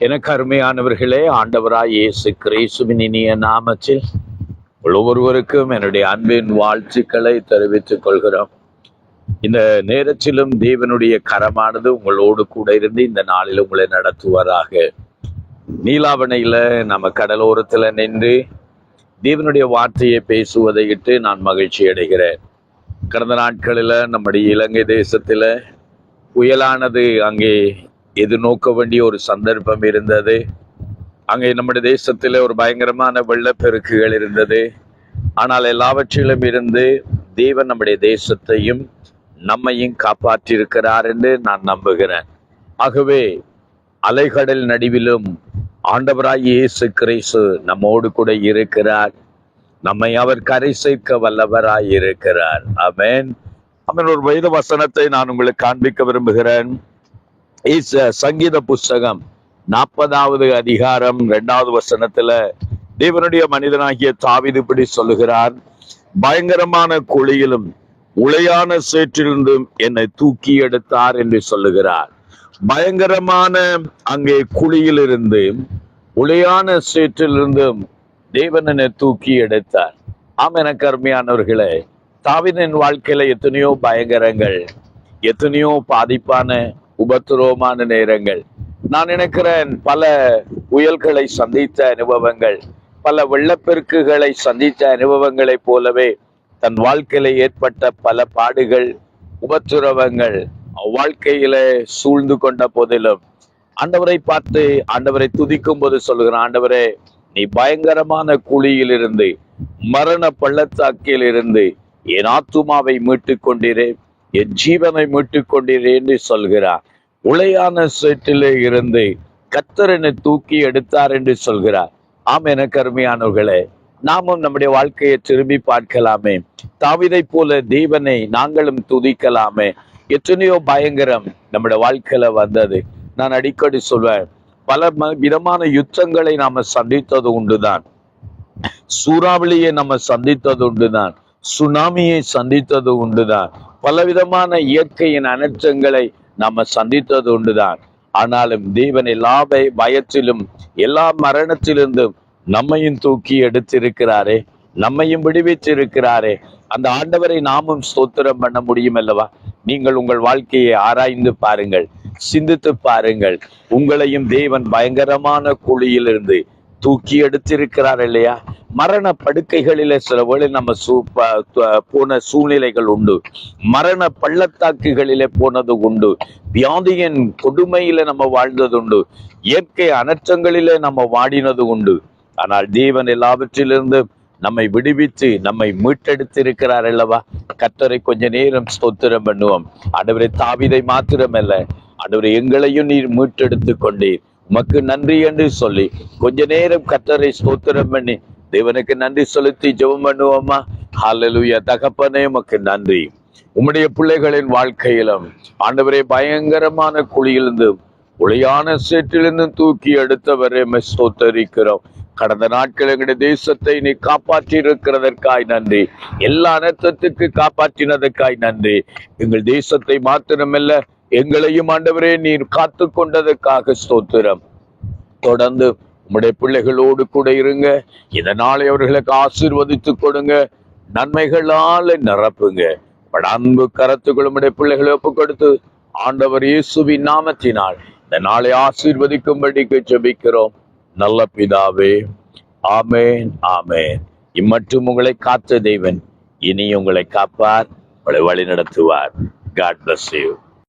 எனக்கு அருமையானவர்களே ஆண்டவராய் இயேசு கிரேசுவின் இனிய நாமத்தில் ஒவ்வொருவருக்கும் என்னுடைய அன்பின் வாழ்த்துக்களை தெரிவித்துக் கொள்கிறோம். இந்த நேரத்திலும் தேவனுடைய கரமானது உங்களோடு கூட இருந்து இந்த நாளில் உங்களை நடத்துவதாக நீலாவணையில் நம்ம கடலோரத்தில் நின்று தேவனுடைய வார்த்தையை பேசுவதை இட்டு நான் மகிழ்ச்சி அடைகிறேன். கடந்த நாட்களில் நம்முடைய இலங்கை தேசத்தில் புயலானது அங்கே எதிர்நோக்க வேண்டிய ஒரு சந்தர்ப்பம் இருந்தது. அங்கே நம்முடைய தேசத்தில் ஒரு பயங்கரமான வெள்ளப்பெருக்குகள் இருந்தது. ஆனால் எல்லாவற்றிலும் இருந்து தேவன் நம்முடைய தேசத்தையும் நம்மையும் காப்பாற்றியிருக்கிறார் என்று நான் நம்புகிறேன். ஆகவே அலைகடல் நடுவிலும் ஆண்டவராய் இயேசு கிறிஸ்து நம்மோடு கூட இருக்கிறார். நம்மை அவர் கரை சேர்க்க வல்லவராய் இருக்கிறார். அவன் அவன் ஒரு வயது வசனத்தை நான் உங்களுக்கு காண்பிக்க விரும்புகிறேன். சங்கீத புஸ்தகம். நாற்பதாவது அதிகாரம் இரண்டாவது வசனத்துல தேவனுடைய மனிதனாகிய தாவிது இப்படி சொல்லுகிறார். பயங்கரமான குழியிலும் உளையான சேற்றிலிருந்தும் என்னை தூக்கி எடுத்தார் என்று சொல்லுகிறார். பயங்கரமான அங்கே குழியிலிருந்து உளையான சேற்றிலிருந்தும் தேவன் என்னை தூக்கி எடுத்தார். ஆம் எனக்கு அருமையானவர்களே தாவினின் வாழ்க்கையில எத்தனையோ பயங்கரங்கள் எத்தனையோ பாதிப்பான உபத்திரவமான நேரங்கள். நான் நினைக்கிறேன் பல புயல்களை சந்தித்த அனுபவங்கள் பல வெள்ளப்பெருக்குகளை சந்தித்த அனுபவங்களைப் போலவே தன் வாழ்க்கையில ஏற்பட்ட பல பாடுகள் உபத்திரவங்கள் வாழ்க்கையில சூழ்ந்து கொண்ட போதிலும் ஆண்டவரை பார்த்து ஆண்டவரை துதிக்கும் போது சொல்லுகிறான் ஆண்டவரே நீ பயங்கரமான குழியில் இருந்து மரண பள்ளத்தாக்கில் இருந்து என் ஆத்துமாவை மீட்டுக் கொண்டிரேன் என் ஜீவனை மீட்டுக் கொண்டிரே என்று சொல்கிறார். உளையான சேற்றிலே இருந்து கத்தரனை தூக்கி எடுத்தார் என்று சொல்கிறார். ஆம் என கருமையானவர்களே நாமும் நம்முடைய வாழ்க்கையை திரும்பி பார்க்கலாமே. தாவிதை போல தேவனை நாங்களும் துதிக்கலாமே. எத்தனையோ பயங்கரம் நம்முடைய வாழ்க்கையில வந்தது. நான் அடிக்கடி சொல்வேன் பல ம- விதமான யுத்தங்களை நாம சந்தித்தது உண்டுதான். சூறாவளியை நம்ம சந்தித்தது உண்டுதான். சுனாமியை சந்தித்தது உண்டுதான். பலவிதமான இயற்கையின் அனர்த்தங்களை நாம சந்தித்தது உண்டுதான். ஆனாலும் தேவன் எல்லா பயத்திலும் எல்லா மரணத்திலிருந்தும் நம்மையும் தூக்கி எடுத்திருக்கிறாரே. நம்மையும் விடுவித்திருக்கிறாரே. அந்த ஆண்டவரை நாமும் ஸ்தோத்திரம் பண்ண முடியும் அல்லவா? நீங்கள் உங்கள் வாழ்க்கையை ஆராய்ந்து பாருங்கள் சிந்தித்து பாருங்கள். உங்களையும் தேவன் பயங்கரமான குழியிலிருந்து தூக்கி எடுத்திருக்கிறார் இல்லையா? மரண படுக்கைகளில சில வேளை நம்ம சூ போன சூழ்நிலைகள் உண்டு. மரண பள்ளத்தாக்குகளிலே போனது உண்டு. வியாதியின் கொடுமையில நம்ம வாழ்ந்தது உண்டு இயற்கை அனர்த்தங்களிலே நம்ம வாடினது உண்டு. ஆனால் தேவன் எல்லாவற்றிலிருந்து நம்மை விடுவித்து நம்மை மீட்டெடுத்திருக்கிறார் அல்லவா? கத்தரை கொஞ்ச நேரம் ஸ்தோத்திரம் பண்ணுவோம். ஆண்டவரை தாவிதை மாத்திரமல்ல. ஆண்டவரை எங்களையும் நீர் மீட்டெடுத்து கொண்டீர் உமக்கு நன்றி என்று சொல்லி கொஞ்ச நேரம் கத்தரை ஸ்தோத்திரம் பண்ணி தேவனுக்கு நன்றி செலுத்தி ஜெபம் பண்ணுவோமா? ஹாலலுய தகப்பனே உமக்கு நன்றி. உம்முடைய பிள்ளைகளின் வாழ்க்கையிலும் ஆண்டவரே பயங்கரமான குழியிலிருந்து ஒளியான சேற்றிலிருந்து தூக்கி எடுத்தவரை ஸ்தோத்தரிக்கிறோம். கடந்த நாட்கள் எங்களுடைய தேசத்தை நீ காப்பாற்றி இருக்கிறதற்காய் நன்றி. எல்லா அனர்த்தத்துக்கு காப்பாற்றினதற்காய் நன்றி. எங்கள் தேசத்தை மாத்திரமல்ல எங்களையும் ஆண்டவரே நீர் காத்து கொண்டதற்காக ஸ்தோத்திரம். தொடர்ந்து உம்முடைய பிள்ளைகளோடு கூட இருங்க. இதனாலே அவர்களுக்கு ஆசீர்வதித்து கொடுங்க. நன்மைகளால நிரப்புங்க. அன்பு கரத்துக்குள் உடைய பிள்ளைகளை ஒப்பு கொடுத்து ஆண்டவர் இயேசுவின் நாமத்தினால் இந்த நாளை ஆசீர்வதிக்கும்படிக்கு ஜெபிக்கிறோம். நல்ல பிதாவே ஆமேன் ஆமேன். இம்மட்டும் உங்களை காத்த தேவன். இனி உங்களை காப்பார் உங்களை வழி நடத்துவார் காட் பிளஸ் யூ